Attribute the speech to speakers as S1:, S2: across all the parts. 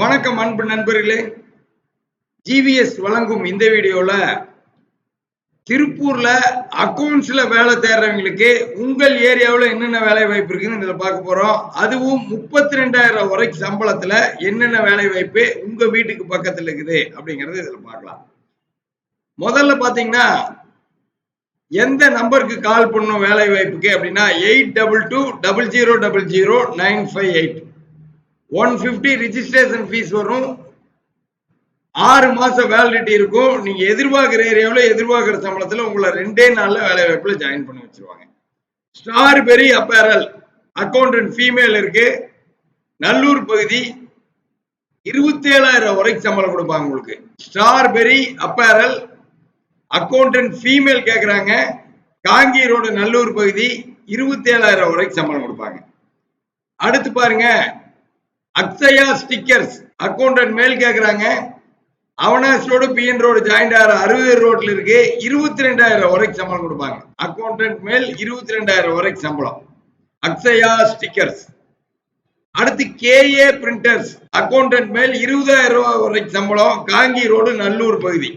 S1: வணக்கம் அன்பு நண்பர்களே. ஜிவிஎஸ் வழங்கும் இந்த வீடியோல திருப்பூர்ல அக்கௌண்ட்ஸ்ல வேலை தேடுறவங்களுக்கு உங்கள் ஏரியாவில் என்னென்ன வேலை வாய்ப்பு இருக்குன்னு இதில் பார்க்க போறோம். அதுவும் முப்பத்தி ரெண்டாயிரம் வரைக்கும் சம்பளத்துல என்னென்ன வேலை வாய்ப்பு உங்க வீட்டுக்கு பக்கத்தில் இருக்குது அப்படிங்கறது இதில் பார்க்கலாம். முதல்ல பாத்தீங்கன்னா எந்த நம்பருக்கு கால் பண்ணும் வேலை வாய்ப்புக்கு அப்படின்னா eight double two double zero double zero nine five eight one fifty registration fees வரும். ஆறு மாசம் வேலிடிட்டி இருக்கும். நீங்க எதிர்பார்க்குற ஏரியாவில் எதிர்பார்க்குற சம்பளத்தில் உங்களை ரெண்டே நாள்ல வேலை வாய்ப்புல ஜாயின் பண்ணி வச்சிருவாங்க. Star Berry Apparel accountant female இருக்கு. நல்லூர் பகுதி இருபத்தேழாயிரம் வரைக்கும் சம்பளம் கொடுப்பாங்க உங்களுக்கு. Star Berry Apparel accountant female கேட்குறாங்க காங்கி ரோடு நல்லூர் பகுதி இருபத்தேழாயிரம் வரைக்கும் சம்பளம் கொடுப்பாங்க. அடுத்து பாருங்க. அக்ஷயா ஸ்டிக்கர்ஸ் அக்கௌண்டன்ட் மேல் கேட்குறாங்க Avinashi road PN road join ஆகிற அறுபது ரோட்ல இருக்கு. இருபத்தி ரெண்டாயிரம் வரைக்கும் சம்பளம் கொடுப்பாங்க. அக்கௌண்டன்ட் மேல் இருபத்தி ரெண்டாயிரம் வரைக்கும் சம்பளம். அக்ஷயா ஸ்டிக்கர்ஸ் அடுத்து கேஏ பிரிண்டர்ஸ் அக்கௌண்டன்ட் மேல் இருபதாயிரம் ரூபாய் வரைக்கும் சம்பளம். காங்கி ரோடு நல்லூர் பகுதி.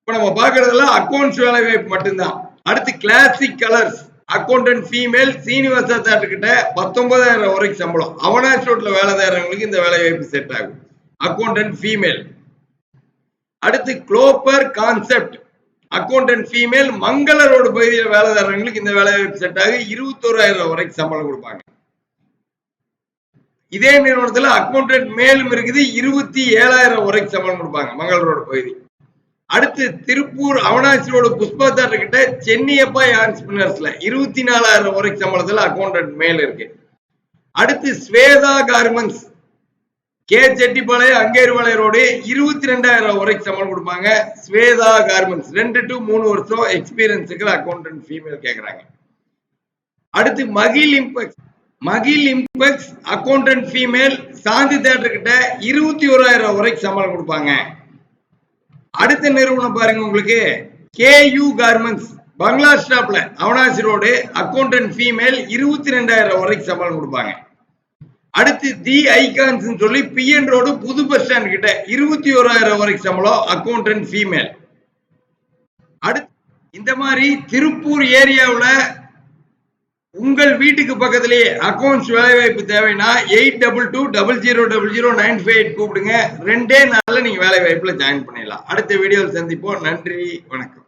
S1: இப்போ நம்ம பாக்குறதெல்லாம் அக்கௌண்ட்ஸ் வேலை வாய்ப்பு மட்டும்தான். அடுத்து Classic Colours accountant female Srinivasa கிட்ட பத்தொன்பதாயிரம் வரைக்கும் சம்பளம். அவனாஸ் ரோட்ல வேலை தேடுறவங்களுக்கு இந்த வேலை வாய்ப்பு செட் ஆகும். அக்கௌண்டன்ட் ஃபீமேல் அடுத்து குளோப்பர் concept accountant female Mangala road பகுதியில் வேலை தரவங்களுக்கு இந்த வேலை வாய்ப்பு செட் ஆகி இருபத்தோராயிரம் வரைக்கும் சம்பளம் கொடுப்பாங்க. இதே நிறுவனத்துல அக்கௌண்டன்ட் மேலும் இருக்குது. இருபத்தி ஏழாயிரம் வரைக்கும் சம்பளம் கொடுப்பாங்க மங்கள ரோடு பகுதி. அடுத்து திருப்பூர் அவனாசி ரோடு புஷ்பா தேட்டர் கிட்ட சென்னியப்பா ஆன்ஸ்பினர்ஸ்ல இருபத்தி நாலாயிரம் வரைக்கும் சம்பளத்துல அக்கௌண்டன்ட் மேல் இருக்கு. அடுத்து ஸ்வேதா கார்மெண்ட்ஸ். கே செட்டிப்பாளையம் அங்கேருவாளைய ரோடு இருபத்தி ரெண்டாயிரம் வரைக்கும் சம்பளம் கொடுப்பாங்க. ஸ்வேதா கார்மெண்ட்ஸ். ரெண்டு டு மூணு வருஷம் எக்ஸ்பீரியன்ஸுக்கு அக்கௌண்டன்ட் ஃபீமேல் கேட்குறாங்க அடுத்து Mahil Impex. Mahil Impex accountant female Shanthi theatre கிட்ட இருபத்தி ஓராயிரம் வரைக்கும் சம்பளம் கொடுப்பாங்க. அடுத்த நிறுவனம் பாருங்க உங்களுக்கு. கேயூ கார்மெண்ட்ஸ் பங்களா ஸ்டாப்ல அவனாசி ரோடு அக்கௌண்டன்ட் ஃபீமேல் இருபத்தி ரெண்டாயிரம் வரைக்கும் சம்பளம் கொடுப்பாங்க. அடுத்து தி ஐகான்ஸ் சொல்லி பிஎன் ரோடு புது பஸ் ஸ்டாண்ட் கிட்ட இருபத்தி ஓராயிரம் வரைக்கும் சம்பளம் அக்கௌண்டன்ட் ஃபீமேல் அடுத்து இந்த மாதிரி திருப்பூர் ஏரியாவில் உங்கள் வீட்டுக்கு பக்கத்திலேயே அக்கௌண்ட்ஸ் வேலைவாய்ப்பு தேவைன்னா eight double two double zero double zero nine five eight கூப்பிடுங்க. ரெண்டே நாளில் நீங்கள் வேலை வாய்ப்பில் ஜாயின் பண்ணிடலாம். அடுத்த வீடியோவில் சந்திப்போம். நன்றி. வணக்கம்.